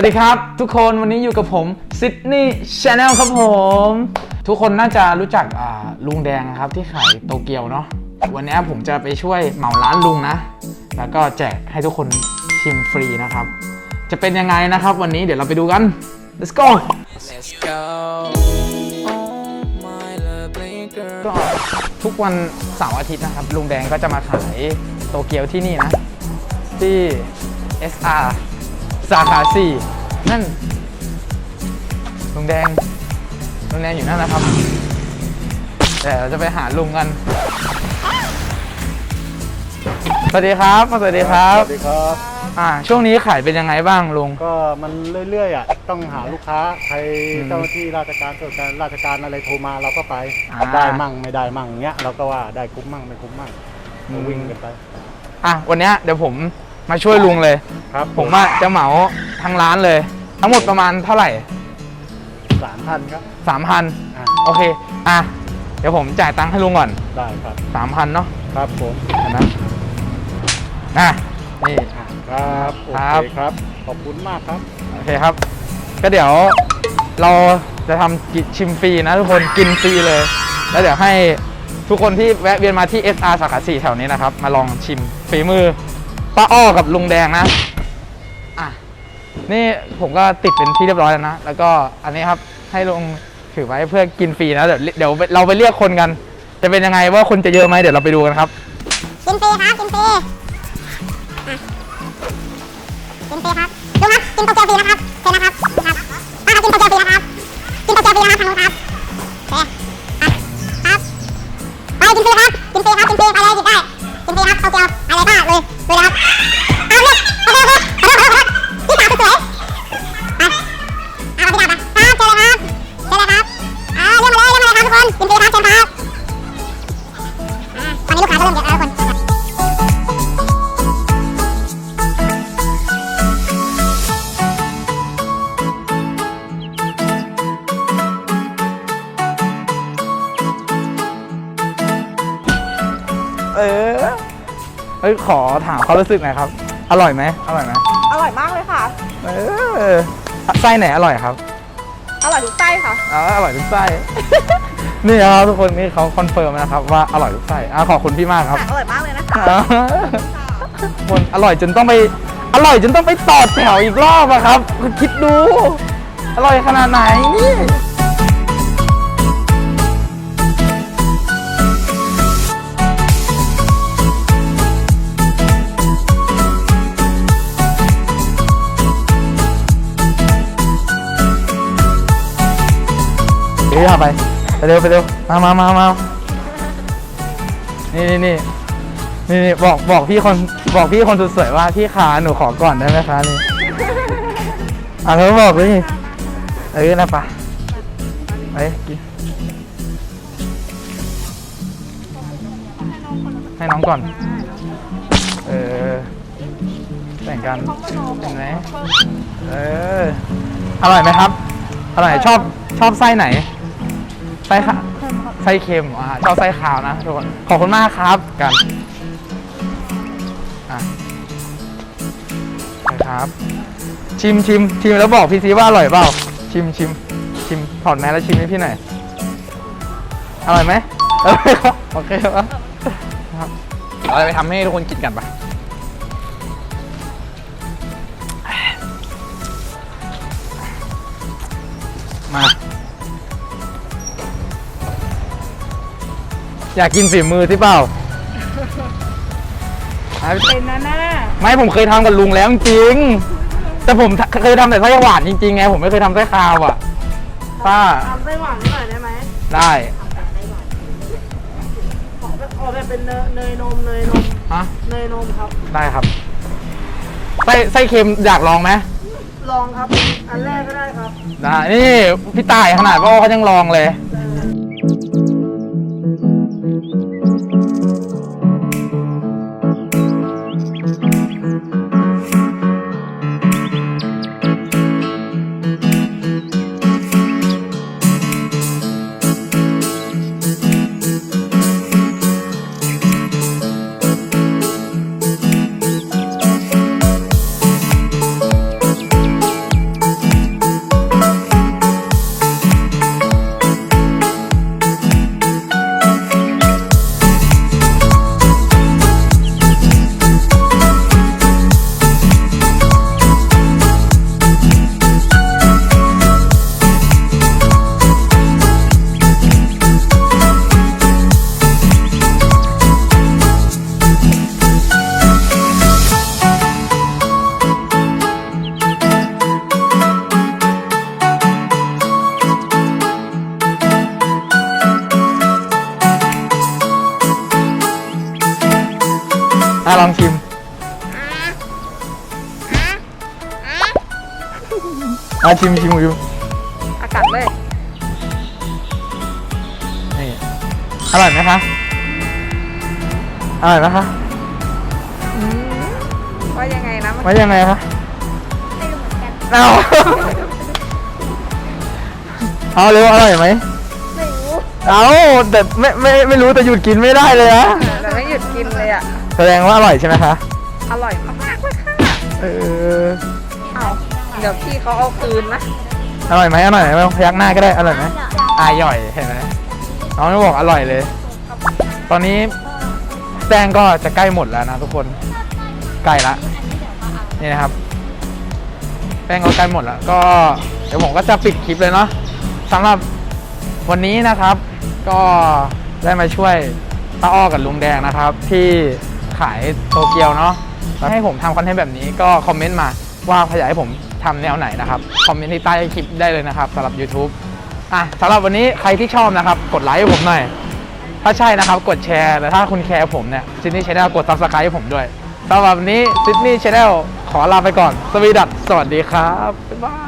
วัสดีครับ ทุกคนวันนี้อยู่กับผมซิดนีย์ชาแนลครับผม ทุกคนน่าจะรู้จักอ่าลุงแดงนะครับที่ขายโตเกียวเนาะวันนี้ผมจะไปช่วยเหมาร้านลุงนะ แล้วก็แจกให้ทุกคนชิมฟรีนะครับ จะเป็นยังไงนะครับ วันนี้เดี๋ยวเราไปดูกัน let's go Let's go. Oh, my lovely girl. ก็ทุกวันเสาร์อาทิตย์นะครับลุงแดงก็จะมาขายโตเกียวที่นี่นะ ที่ SR สาขา4นั่นลุงแดงลุงแดงอยู่นั่นนะครับแต่เราจะไปหาลุงกัน สวัสดีครับสวัสดีครับ สวัสดีครับ อ่า ช่วงนี้ขายเป็นยังไงบ้างลุง ก็มันเรื่อยๆอะ ต้องหาลูกค้า ใครอืมเจ้าหน้าที่ราชการส่วนการราชการอะไรโทรมาเราก็ไป อ่า ได้มั่งไม่ได้มั่งเงี้ยเราก็ว่าได้คุ้มมั่งไม่คุ้มมั่งอืมก็วิ่งกันไป อะวันเนี้ยเดี๋ยวผม มาช่วยลุงเลย ครับผมว่าจะเหมาทั้งร้านเลย ทั้งหมดประมาณเท่าไหร่ สามพันครับสามพันอ่าโอเค อะ เดี๋ยวผมจ่ายตังค์ให้ลุงก่อน ได้ครับสามพันเนาะครับผมเห็นนะอะ นี่ อ่าครับโอครับ เคครับ ขอบคุณมากครับ โอเคครับ ก็เดี๋ยวเราจะทำกิชิมฟรีนะทุกคนกินฟรีเลย แล้วเดี๋ยวให้ทุกคนที่แวะเวียนมาที่ SR สาขา4แถวนี้นะครับ มาลองชิมฝีมือ ป้าอ้อกับลุงแดงนะอะนี่ผมก็ติดเป็นที่เรียบร้อยแล้วนะ แล้วก็อันนี้ครับให้ลุงถือไว้เพื่อกินฟรีนะเดี๋ยวเดี๋ยวเราไปเรียกคนกัน จะเป็นยังไงว่าคนจะเยอะไหมเดี๋ยวเราไปดูกันครับกินฟรีครับกินฟรีกินฟรีครับดูครับกินโตเกียวฟรีนะครับเชิญนะครับครับป้าครับกินโตเกียวฟรีนะครับกินโตเกียวฟรีนะครับทางนู้นครับ เออเฮ้ยขอถามเขามรู้สึกหน่อยครับ อร่อยไหมอร่อยไหมอร่อยมากเลยค่ะ เออไส้ไหนอร่อยครับอร่อยทุกไส้ค่ะ อ๋ออร่อยทุกไส้ นี่ครับทุกคนนี่เขาคอนเฟิร์มนะครับว่าอร่อยทุกไส้อะขอบคุณพี่มากครับค่ะอร่อยมากเลยนะคะอ่าคนอร่อยจนต้องไป อร่อยจนต้องไปต่อแถวอีกรอบอะครับคุณคิดดู อร่อยขนาดไหนนี่ เดี๋ยวเอาไปไปเร็วไปเร็วมามามามานี่นี่นี่นี่นี่บอกบอกพี่คนบอกพี่คนสวยว่าพี่ขาหนูขอก่อนได้ไหมคะนี่อะเขาบอกเลยนี่เออนะปะไปกินให้น้องก่อน เออแบ่งกันเห็นไหมเออ อร่อยไหมครับ อร่อยชอบชอบไส้ไหน ไส้ขาวไส้เค็มอ่าชอบไส้ขาวนะทุกคนขอบคุณมากครับกันอะนะครับ ชิมชิมชิมแล้วบอกพี่ซีว่าอร่อยเปล่า ชิมชิมชิมถอดแมสแล้วชิมให้พี่หน่อยอร่อยไหมเออครับโอเคปะครับเราจะไปทำให้ทุกคนกินกันปะมา อยากกินฝีมือที่เปล่าเป็นนะน่าไม่ผมเคยทำกับลุงแล้วจริงๆแต่ผมเคยทำแต่ไส้หวานจริงๆไงผมไม่เคยทำไส้คาวอะป้าทำไส้หวานนิดหน่อยได้ไหมได้ขอแบบขอแบบเป็นเนยเนยนมเนยนมฮะเนยนมครับ ได้ครับไส้ไส้เค็มอยากลองไหมลองครับ อันแรกก็ได้ครับ ได้ นี่พี่ตายขนาดพ่อเขายังลองเลย ลองชิมมาชิมชิมชิมอากาศเลยนี่อร่อยไหมคะ อร่อยไหมคะว่ายังไงนะมันว่ายังไงคะไม่รู้เหมือนกันเอาเอาเร็วอร่อยไหมไม่รู้ เอาแต่ไม่ไม่ไม่รู้แต่หยุดกินไม่ได้เลยนะแต่ ไม่หยุดกินเลยอะ แสดงว่าอร่อยใช่ไหมคะอร่อยมากๆเลยค่ะเออเอาเดี๋ยวพี่เขาเอาคืนนะ อร่อยไหมอร่อยไหมพยักหน้าก็ได้อร่อยไหมอร่อยเห็นไหมน้องไม่บอกอร่อยเลย ตอนนี้แป้งก็จะใกล้หมดแล้วนะทุกคนใกล้ละนี่นะครับ แป้งก็ใกล้หมดแล้วก็เดี๋ยวผมก็จะปิดคลิปเลยเนาะสำหรับวันนี้นะครับ ก็ได้มาช่วย ป้าอ้อกับลุงแดงนะครับ ที่ขายโตเกียวเนาะแล้วให้ผมทำคอนเทนต์แบบนี้ก็คอมเมนต์มาว่าอยากให้ผมทำแนวไหนนะครับ คอมเมนต์ที่ใต้คลิปได้เลยนะครับสำหรับ YouTube อะสำหรับวันนี้ใครที่ชอบนะครับ กดไลค์ให้ผมหน่อย ถ้าใช่นะครับ กดแชร์แต่ถ้าคุณแคร์ผมเนี่ยซิดนีย์ชาแนลกด subscribe ให้ผมด้วยสำหรับวันนี้ซิดนีย์ชาแนลขอลาไปก่อน สวีดัตสวัสดีครับบ๊ายบาย